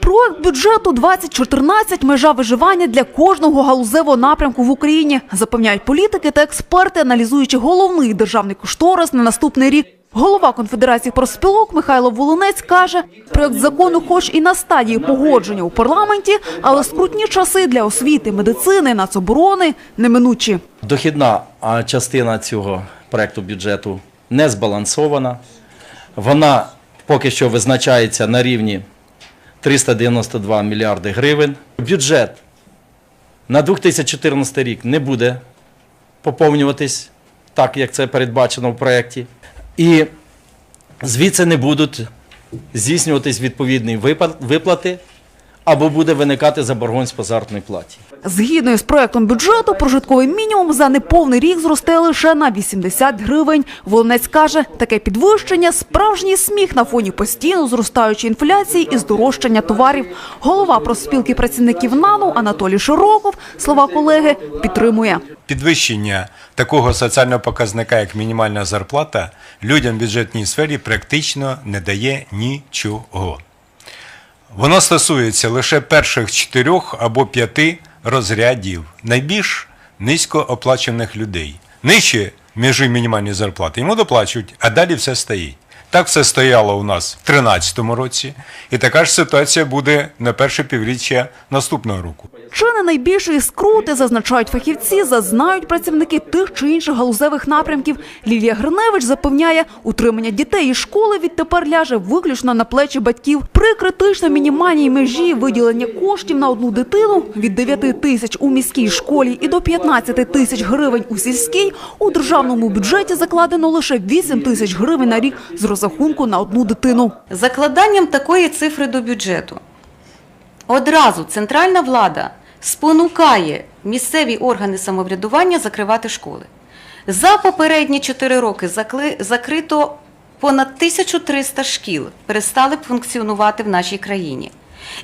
Проект бюджету 2014 – межа виживання для кожного галузевого напрямку в Україні, запевняють політики та експерти, аналізуючи головний державний кошторис на наступний рік. Голова Конфедерації профспілок Михайло Волинець каже, проект закону хоч і на стадії погодження у парламенті, але скрутні часи для освіти, медицини, нацоборони неминучі. Дохідна частина цього проекту бюджету не збалансована. Вона поки що визначається на рівні 392 мільярди гривень. Бюджет на 2014 рік не буде поповнюватись так, як це передбачено в проєкті. І звідси не будуть здійснюватись відповідні виплати або буде виникати заборгованість по заробітній платі. Згідно із проектом бюджету, прожитковий мінімум за неповний рік зросте лише на 80 гривень. Волонець каже, таке підвищення – справжній сміх на фоні постійно зростаючої інфляції і здорожчання товарів. Голова профспілки працівників НАНУ Анатолій Широков, слова колеги, підтримує. Підвищення такого соціального показника, як мінімальна зарплата, людям в бюджетній сфері практично не дає нічого. Воно стосується лише перших чотирьох або п'яти розрядів найбільш низькооплачених людей. Нижче межі мінімальної зарплати йому доплачують, а далі все стоїть. Так все стояло у нас в 2013 році, і така ж ситуація буде на перше півріччя наступного року. Чи не найбільшої скрути, зазначають фахівці, зазнають працівники тих чи інших галузевих напрямків. Лілія Гриневич запевняє, утримання дітей із школи відтепер ляже виключно на плечі батьків. При критично мінімальній межі виділення коштів на одну дитину від 9 тисяч у міській школі і до 15 тисяч гривень у сільській, у державному бюджеті закладено лише 8 тисяч гривень на рік з розрахунку на одну дитину. Закладанням такої цифри до бюджету одразу центральна влада спонукає місцеві органи самоврядування закривати школи. За попередні 4 роки закрито понад 1300 шкіл, перестали б функціонувати в нашій країні.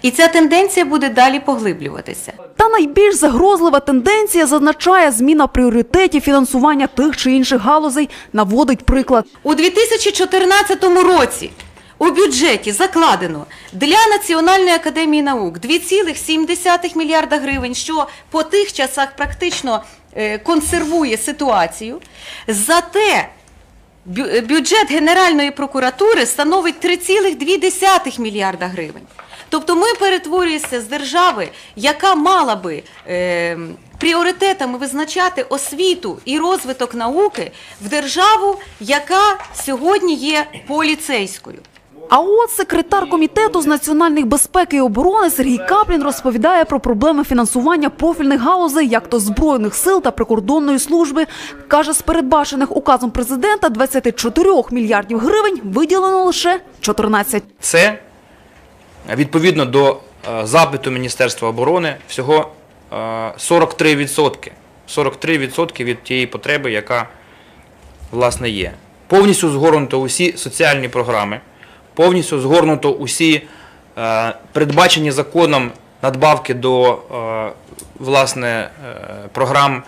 І ця тенденція буде далі поглиблюватися. Та найбільш загрозлива тенденція зазначає зміна пріоритетів фінансування тих чи інших галузей, наводить приклад. У 2014 році у бюджеті закладено для Національної академії наук 2,7 мільярда гривень, що по тих часах практично е, консервує ситуацію. Зате бюджет Генеральної прокуратури становить 3,2 мільярда гривень. Тобто ми перетворюємося з держави, яка мала би е, пріоритетами визначати освіту і розвиток науки, в державу, яка сьогодні є поліцейською. А от секретар комітету з національної безпеки і оборони Сергій Каплін розповідає про проблеми фінансування профільних галузей, як то збройних сил та прикордонної служби. каже, з передбачених указом президента 24 мільярдів гривень виділено лише 14. Це відповідно до е, запиту Міністерства оборони всього е, 43%. 43% від тієї потреби, яка власне є. Повністю згорнуто усі соціальні програми, повністю згорнуто усі е, передбачені законом надбавки до власне програм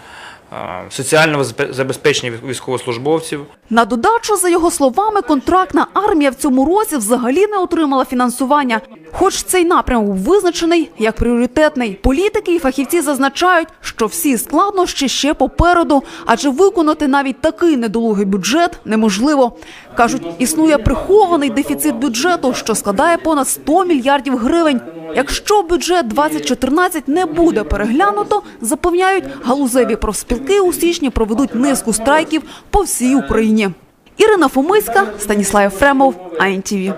соціального забезпечення військовослужбовців. На додачу, за його словами, контрактна армія в цьому році взагалі не отримала фінансування. Хоч цей напрям був визначений як пріоритетний. Політики і фахівці зазначають, що всі складнощі ще попереду, адже виконати навіть такий недолугий бюджет неможливо. Кажуть, існує прихований дефіцит бюджету, що складає понад 100 мільярдів гривень. Якщо бюджет 2014 не буде переглянуто, запевняють, галузеві профспілки у січні проведуть низку страйків по всій Україні. Ірина Фомиська, Станіслав Єфремов, АНТВ.